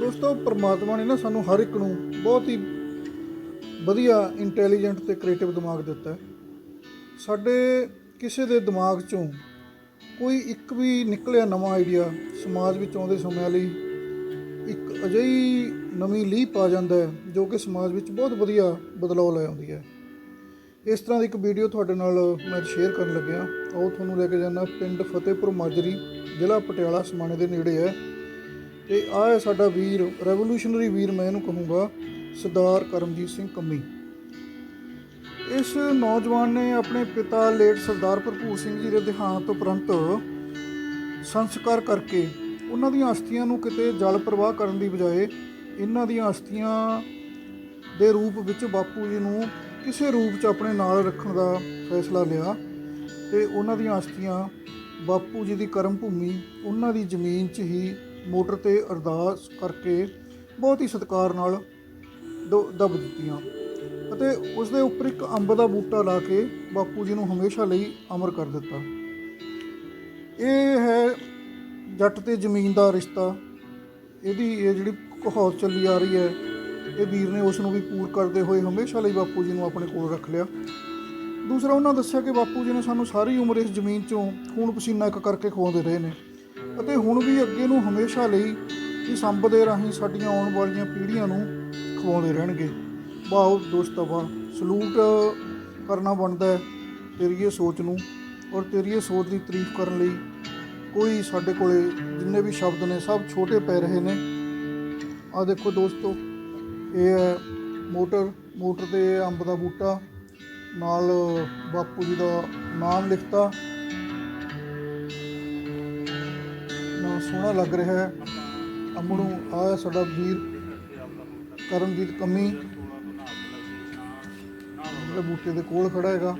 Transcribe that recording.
ਦੋਸਤੋ, ਪ੍ਰਮਾਤਮਾ ਨੇ ਨਾ ਸਾਨੂੰ ਹਰ ਇੱਕ ਨੂੰ ਬਹੁਤ ਹੀ ਵਧੀਆ ਇੰਟੈਲੀਜੈਂਟ ਤੇ ਕ੍ਰੀਏਟਿਵ ਦਿਮਾਗ ਦਿੱਤਾ ਹੈ। ਸਾਡੇ ਕਿਸੇ ਦੇ ਦਿਮਾਗ ਚੋਂ ਕੋਈ ਇੱਕ ਵੀ ਨਿਕਲਿਆ ਨਵਾਂ ਆਈਡੀਆ ਸਮਾਜ ਵਿੱਚ ਆਉਂਦੇ ਸਮਿਆਂ ਲਈ ਇੱਕ ਅਜਿਹੀ ਨਵੀਂ ਲੀਹ ਪਾ ਜਾਂਦਾ ਹੈ, ਜੋ ਕਿ ਸਮਾਜ ਵਿੱਚ ਬਹੁਤ ਵਧੀਆ ਬਦਲਾਅ ਲੈ ਆਉਂਦੀ ਹੈ। ਇਸ ਤਰ੍ਹਾਂ ਦੀ ਇੱਕ ਵੀਡੀਓ ਤੁਹਾਡੇ ਨਾਲ ਮੈਂ ਸ਼ੇਅਰ ਕਰਨ ਲੱਗਿਆ। ਆਓ, ਤੁਹਾਨੂੰ ਲੈ ਕੇ ਜਾਣਾ ਪਿੰਡ ਫਤਿਹਪੁਰ ਮਾਜਰੀ, ਜ਼ਿਲ੍ਹਾ ਪਟਿਆਲਾ, ਸਮਾਣੇ ਦੇ ਨੇੜੇ ਹੈ। ਤੇ ਆਹ ਹੈ ਸਾਡਾ ਵੀਰ ਰੈਵੋਲੂਸ਼ਨਰੀ ਵੀਰ ਮੈਂ ਇਹਨੂੰ ਕਹੂੰਗਾ, ਸਰਦਾਰ ਕਰਮਜੀਤ ਸਿੰਘ ਕੰਮੀ। ਇਸ ਨੌਜਵਾਨ ਨੇ ਆਪਣੇ ਪਿਤਾ ਲੇਟ ਸਰਦਾਰ ਭਰਪੂਰ ਸਿੰਘ ਜੀ ਦੇ ਦੇਹਾਂਤ ਉਪਰੰਤ ਸੰਸਕਾਰ ਕਰਕੇ ਉਹਨਾਂ ਦੀਆਂ ਅਸਥੀਆਂ ਨੂੰ ਕਿਤੇ ਜਲ ਪ੍ਰਵਾਹ ਕਰਨ ਦੀ ਬਜਾਏ ਇਹਨਾਂ ਦੀਆਂ ਅਸਥੀਆਂ ਦੇ ਰੂਪ ਵਿੱਚ ਬਾਪੂ ਜੀ ਨੂੰ ਕਿਸੇ ਰੂਪ 'ਚ ਆਪਣੇ ਨਾਲ ਰੱਖਣ ਦਾ ਫੈਸਲਾ ਲਿਆ ਤੇ ਉਹਨਾਂ ਦੀਆਂ ਅਸਥੀਆਂ ਬਾਪੂ ਜੀ ਦੀ ਕਰਮ ਭੂਮੀ ਉਹਨਾਂ ਦੀ ਜ਼ਮੀਨ 'ਚ ਹੀ ਮੋਟਰ ਤੇ ਅਰਦਾਸ ਕਰਕੇ ਬਹੁਤ ਹੀ ਸਤਿਕਾਰ ਨਾਲ ਦ- ਦੱਬ ਦਿੱਤੀਆਂ ਅਤੇ ਉਸ ਦੇ ਉੱਪਰ ਇੱਕ ਅੰਬ ਦਾ ਬੂਟਾ ਲਾ ਕੇ ਬਾਪੂ ਜੀ ਨੂੰ ਹਮੇਸ਼ਾ ਲਈ ਅਮਰ ਕਰ ਦਿੱਤਾ। ਇਹ ਹੈ ਜੱਟ ਤੇ ਜ਼ਮੀਨ ਦਾ ਰਿਸ਼ਤਾ। ਇਹਦੀ, ਇਹ ਜਿਹੜੀ ਕਹਾਵਤ ਚੱਲੀ ਆ ਰਹੀ ਹੈ, ਇਹ ਵੀਰ ਨੇ ਉਸ ਨੂੰ ਵੀ ਪੂਰ ਕਰਦੇ ਹੋਏ ਹਮੇਸ਼ਾ ਲਈ ਬਾਪੂ ਜੀ ਨੂੰ ਆਪਣੇ ਕੋਲ ਰੱਖ ਲਿਆ। ਦੂਸਰਾ, ਉਹਨਾਂ ਦੱਸਿਆ ਕਿ ਬਾਪੂ ਜੀ ਨੇ ਸਾਨੂੰ ਸਾਰੀ ਉਮਰ ਇਸ ਜ਼ਮੀਨ 'ਚੋਂ ਖੂਨ ਪਸੀਨਾ ਇੱਕ ਕਰਕੇ ਖਵਾਉਂਦੇ ਰਹੇ ਨੇ। ਅਤੇ ਹੁਣ ਵੀ ਅੱਗੇ ਨੂੰ ਹਮੇਸ਼ਾ ਲਈ ਇਸ ਅੰਬ ਦੇ ਰਾਹੀਂ ਸਾਡੀਆਂ ਆਉਣ ਵਾਲੀਆਂ ਪੀੜ੍ਹੀਆਂ ਨੂੰ ਖਵਾਉਂਦੇ ਰਹਿਣਗੇ। ਵਾਹ ਦੋਸਤਾਂ, ਵਾਹ। ਸਲੂਟ ਕਰਨਾ ਬਣਦਾ ਹੈ ਤੇਰੀ ਇਹ ਸੋਚ ਨੂੰ ਔਰ ਤੇਰੀ ਇਹ ਸੋਚ ਦੀ ਤਾਰੀਫ ਕਰਨ ਲਈ। ਕੋਈ ਸਾਡੇ ਕੋਲੇ ਜਿੰਨੇ ਵੀ ਸ਼ਬਦ ਨੇ ਸਭ ਛੋਟੇ ਪੈ ਰਹੇ ਨੇ। ਆ ਦੇਖੋ ਦੋਸਤੋ, ਇਹ ਹੈ ਮੋਟਰ ਮੋਟਰ ਤੇ ਅੰਬ ਦਾ ਬੂਟਾ, ਨਾਲ ਬਾਪੂ ਜੀ ਦਾ ਨਾਮ ਲਿਖਤਾ। ਸੋਹਣਾ ਲੱਗ ਰਿਹਾ ਹੈ। ਅਮਣੂ ਆ ਸਾਡਾ ਵੀਰ ਕਰਮਜੀਤ ਕੰਮੀ। ਜਿਹੜੇ ਬੂਟੇ ਦੇ ਕੋਲ ਖੜਾ ਹੈਗਾ।